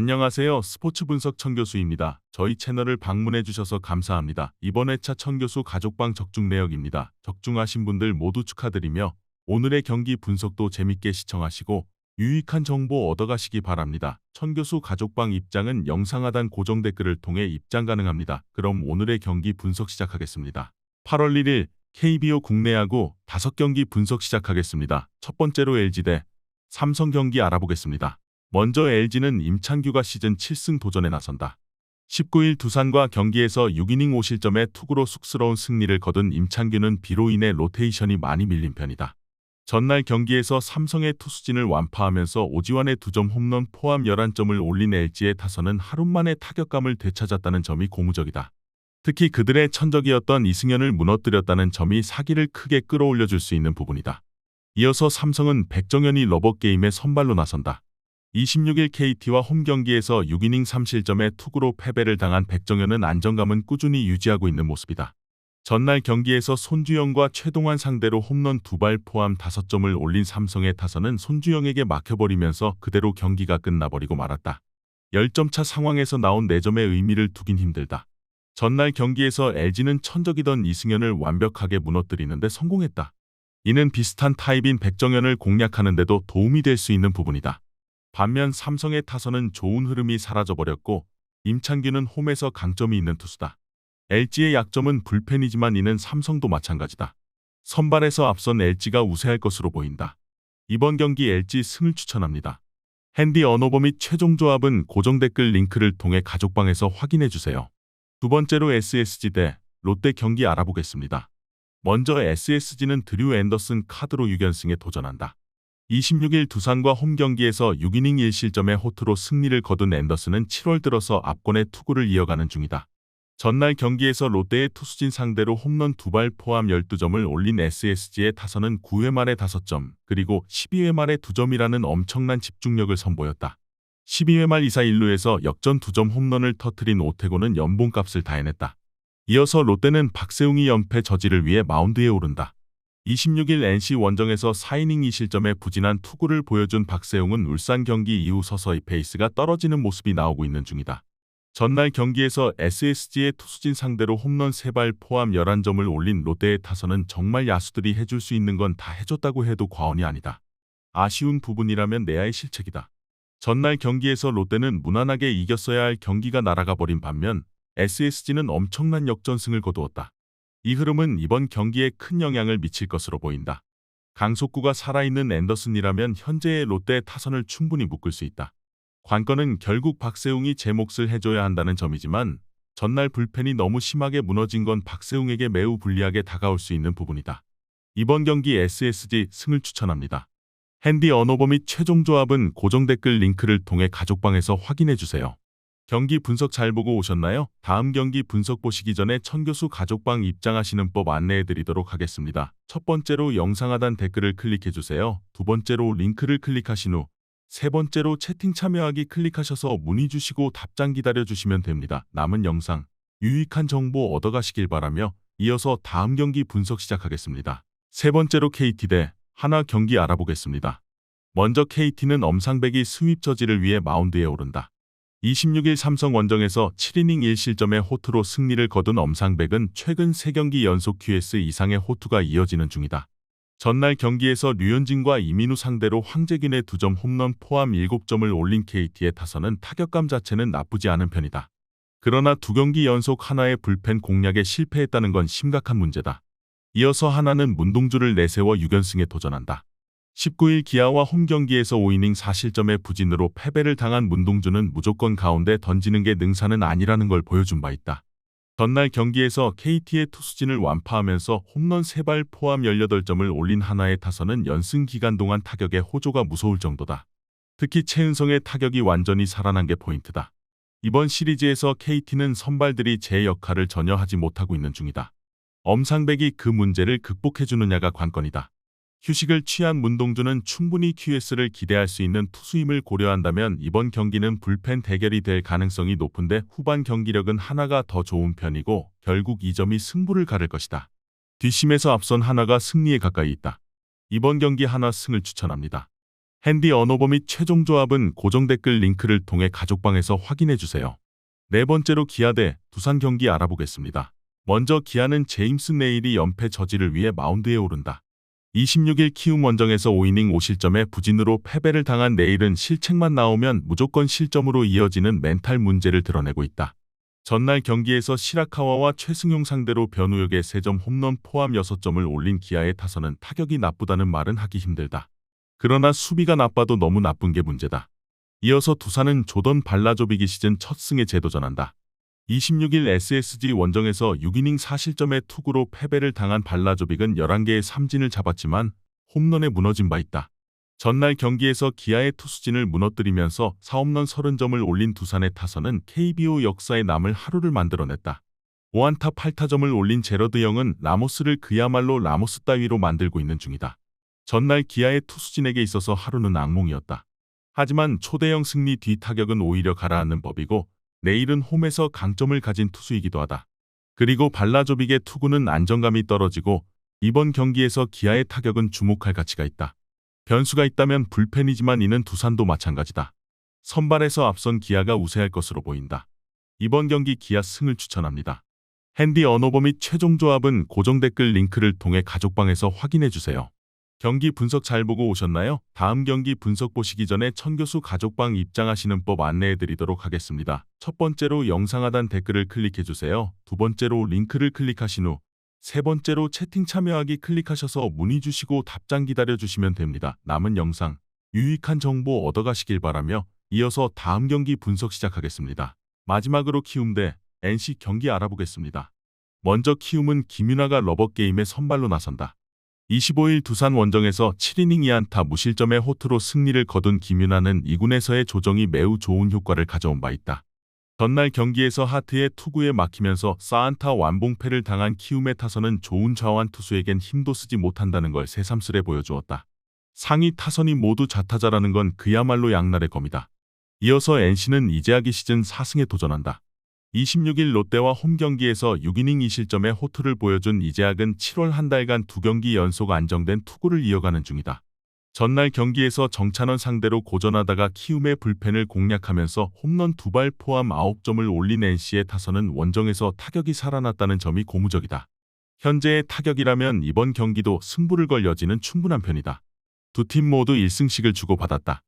안녕하세요. 스포츠 분석 청 교수입니다. 저희 채널을 방문해 주셔서 감사합니다. 이번 회차 청 교수 가족방 적중 내역입니다. 적중하신 분들 모두 축하드리며 오늘의 경기 분석도 재밌게 시청하시고 유익한 정보 얻어가시기 바랍니다. 천 교수 가족방 입장은 영상 하단 고정 댓글을 통해 입장 가능합니다. 그럼 오늘의 경기 분석 시작하겠습니다. 8월 1일 KBO 국내야구 5경기 분석 시작하겠습니다. 첫 번째로 LG 대 삼성 경기 알아보겠습니다. 먼저 LG는 임창규가 시즌 7승 도전에 나선다. 19일 두산과 경기에서 6이닝 5실점의 투구로 쑥스러운 승리를 거둔 임창규는 비로 인해 로테이션이 많이 밀린 편이다. 전날 경기에서 삼성의 투수진을 완파하면서 오지환의 2점 홈런 포함 11점을 올린 LG의 타선은 하루 만에 타격감을 되찾았다는 점이 고무적이다. 특히 그들의 천적이었던 이승현을 무너뜨렸다는 점이 사기를 크게 끌어올려줄 수 있는 부분이다. 이어서 삼성은 백정현이 러버게임에 선발로 나선다. 26일 KT와 홈 경기에서 6이닝 3실점의 투구로 패배를 당한 백정현은 안정감은 꾸준히 유지하고 있는 모습이다. 전날 경기에서 손주영과 최동환 상대로 홈런 두 발 포함 5점을 올린 삼성의 타선은 손주영에게 막혀버리면서 그대로 경기가 끝나버리고 말았다. 10점 차 상황에서 나온 4점의 의미를 두긴 힘들다. 전날 경기에서 LG는 천적이던 이승현을 완벽하게 무너뜨리는데 성공했다. 이는 비슷한 타입인 백정현을 공략하는데도 도움이 될 수 있는 부분이다. 반면 삼성의 타선은 좋은 흐름이 사라져버렸고 임창규는 홈에서 강점이 있는 투수다. LG의 약점은 불펜이지만 이는 삼성도 마찬가지다. 선발에서 앞선 LG가 우세할 것으로 보인다. 이번 경기 LG 승을 추천합니다. 핸디 언어버 및 최종 조합은 고정 댓글 링크를 통해 가족방에서 확인해 주세요. 두 번째로 SSG 대 롯데 경기 알아보겠습니다. 먼저 SSG는 드류 앤더슨 카드로 6연승에 도전한다. 26일 두산과 홈 경기에서 6이닝 1실점의 호투로 승리를 거둔 앤더슨은 7월 들어서 압권의 투구를 이어가는 중이다. 전날 경기에서 롯데의 투수진 상대로 홈런 두발 포함 12점을 올린 SSG의 타선은 9회 말에 5점, 그리고 12회 말에 2점이라는 엄청난 집중력을 선보였다. 12회 말 2사 1루에서 역전 2점 홈런을 터트린 오태고는 연봉값을 다 해냈다. 이어서 롯데는 박세웅이 연패 저지를 위해 마운드에 오른다. 26일 NC 원정에서 4이닝 2실점의 부진한 투구를 보여준 박세웅은 울산 경기 이후 서서히 페이스가 떨어지는 모습이 나오고 있는 중이다. 전날 경기에서 SSG의 투수진 상대로 홈런 3발 포함 11점을 올린 롯데의 타선은 정말 야수들이 해줄 수 있는 건 다 해줬다고 해도 과언이 아니다. 아쉬운 부분이라면 내야의 실책이다. 전날 경기에서 롯데는 무난하게 이겼어야 할 경기가 날아가 버린 반면 SSG는 엄청난 역전승을 거두었다. 이 흐름은 이번 경기에 큰 영향을 미칠 것으로 보인다. 강속구가 살아있는 앤더슨이라면 현재의 롯데 타선을 충분히 묶을 수 있다. 관건은 결국 박세웅이 제 몫을 해줘야 한다는 점이지만 전날 불펜이 너무 심하게 무너진 건 박세웅에게 매우 불리하게 다가올 수 있는 부분이다. 이번 경기 SSG 승을 추천합니다. 핸디 언어버 및 최종 조합은 고정 댓글 링크를 통해 가족방에서 확인해 주세요. 경기 분석 잘 보고 오셨나요? 다음 경기 분석 보시기 전에 천교수 가족방 입장하시는 법 안내해 드리도록 하겠습니다. 첫 번째로 영상 하단 댓글을 클릭해 주세요. 두 번째로 링크를 클릭하신 후 세 번째로 채팅 참여하기 클릭하셔서 문의 주시고 답장 기다려 주시면 됩니다. 남은 영상 유익한 정보 얻어가시길 바라며 이어서 다음 경기 분석 시작하겠습니다. 세 번째로 KT 대 하나 경기 알아보겠습니다. 먼저 KT는 엄상백이 스윕 저지를 위해 마운드에 오른다. 26일 삼성 원정에서 7이닝 1실점의 호투로 승리를 거둔 엄상백은 최근 3경기 연속 QS 이상의 호투가 이어지는 중이다. 전날 경기에서 류현진과 이민우 상대로 황재균의 2점 홈런 포함 7점을 올린 KT의 타선은 타격감 자체는 나쁘지 않은 편이다. 그러나 두 경기 연속 하나의 불펜 공략에 실패했다는 건 심각한 문제다. 이어서 하나는 문동주를 내세워 6연승에 도전한다. 19일 기아와 홈 경기에서 5이닝 4실점의 부진으로 패배를 당한 문동주는 무조건 가운데 던지는 게 능사는 아니라는 걸 보여준 바 있다. 전날 경기에서 KT의 투수진을 완파하면서 홈런 3발 포함 18점을 올린 하나의 타선은 연승 기간 동안 타격의 호조가 무서울 정도다. 특히 최은성의 타격이 완전히 살아난 게 포인트다. 이번 시리즈에서 KT는 선발들이 제 역할을 전혀 하지 못하고 있는 중이다. 엄상백이 그 문제를 극복해주느냐가 관건이다. 휴식을 취한 문동주는 충분히 QS를 기대할 수 있는 투수임을 고려한다면 이번 경기는 불펜 대결이 될 가능성이 높은데 후반 경기력은 하나가 더 좋은 편이고 결국 이 점이 승부를 가를 것이다. 뒷심에서 앞선 하나가 승리에 가까이 있다. 이번 경기 하나 승을 추천합니다. 핸디 언어버 및 최종 조합은 고정 댓글 링크를 통해 가족방에서 확인해 주세요. 네 번째로 기아 대 두산 경기 알아보겠습니다. 먼저 기아는 제임스 네일이 연패 저지를 위해 마운드에 오른다. 26일 키움 원정에서 5이닝 5실점의 부진으로 패배를 당한 네일은 실책만 나오면 무조건 실점으로 이어지는 멘탈 문제를 드러내고 있다. 전날 경기에서 시라카와와 최승용 상대로 변우혁의 3점 홈런 포함 6점을 올린 기아의 타선은 타격이 나쁘다는 말은 하기 힘들다. 그러나 수비가 나빠도 너무 나쁜 게 문제다. 이어서 두산은 조던 발라조비기 시즌 첫 승에 재도전한다. 26일 SSG 원정에서 6이닝 4실점의 투구로 패배를 당한 발라조빅은 11개의 삼진을 잡았지만 홈런에 무너진 바 있다. 전날 경기에서 기아의 투수진을 무너뜨리면서 4홈런 30점을 올린 두산의 타선은 KBO 역사에 남을 하루를 만들어냈다. 5안타 8타점을 올린 제러드 영은 라모스를 그야말로 라모스 따위로 만들고 있는 중이다. 전날 기아의 투수진에게 있어서 하루는 악몽이었다. 하지만 초대형 승리 뒤 타격은 오히려 가라앉는 법이고 내일은 홈에서 강점을 가진 투수이기도 하다. 그리고 발라조빅의 투구는 안정감이 떨어지고 이번 경기에서 기아의 타격은 주목할 가치가 있다. 변수가 있다면 불펜이지만 이는 두산도 마찬가지다. 선발에서 앞선 기아가 우세할 것으로 보인다. 이번 경기 기아 승을 추천합니다. 핸디 언어버 및 최종 조합은 고정 댓글 링크를 통해 가족방에서 확인해 주세요. 경기 분석 잘 보고 오셨나요? 다음 경기 분석 보시기 전에 천교수 가족방 입장하시는 법 안내해 드리도록 하겠습니다. 첫 번째로 영상 하단 댓글을 클릭해 주세요. 두 번째로 링크를 클릭하신 후 세 번째로 채팅 참여하기 클릭하셔서 문의 주시고 답장 기다려 주시면 됩니다. 남은 영상 유익한 정보 얻어가시길 바라며 이어서 다음 경기 분석 시작하겠습니다. 마지막으로 키움 대 NC 경기 알아보겠습니다. 먼저 키움은 김윤아가 러버게임에 선발로 나선다. 25일 두산 원정에서 7이닝 2안타 무실점의 호투로 승리를 거둔 김윤아는 2군에서의 조정이 매우 좋은 효과를 가져온 바 있다. 전날 경기에서 하트의 투구에 막히면서 사안타 완봉패를 당한 키움의 타선은 좋은 좌완 투수에겐 힘도 쓰지 못한다는 걸 새삼스레 보여주었다. 상위 타선이 모두 좌타자라는 건 그야말로 양날의 검이다. 이어서 NC는 이재학이 시즌 4승에 도전한다. 26일 롯데와 홈 경기에서 6이닝 2실점의 호투를 보여준 이재학은 7월 한 달간 두 경기 연속 안정된 투구를 이어가는 중이다. 전날 경기에서 정찬원 상대로 고전하다가 키움의 불펜을 공략하면서 홈런 두 발 포함 9점을 올린 NC의 타선은 원정에서 타격이 살아났다는 점이 고무적이다. 현재의 타격이라면 이번 경기도 승부를 걸 여지는 충분한 편이다. 두 팀 모두 1승씩을 주고받았다.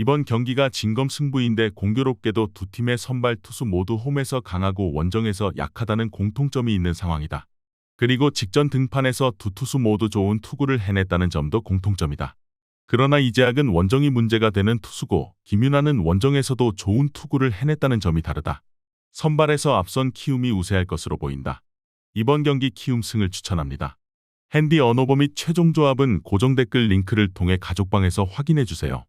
이번 경기가 진검 승부인데 공교롭게도 두 팀의 선발 투수 모두 홈에서 강하고 원정에서 약하다는 공통점이 있는 상황이다. 그리고 직전 등판에서 두 투수 모두 좋은 투구를 해냈다는 점도 공통점이다. 그러나 이재학은 원정이 문제가 되는 투수고 김윤아는 원정에서도 좋은 투구를 해냈다는 점이 다르다. 선발에서 앞선 키움이 우세할 것으로 보인다. 이번 경기 키움 승을 추천합니다. 핸디 언어버 및 최종 조합은 고정 댓글 링크를 통해 가족방에서 확인해 주세요.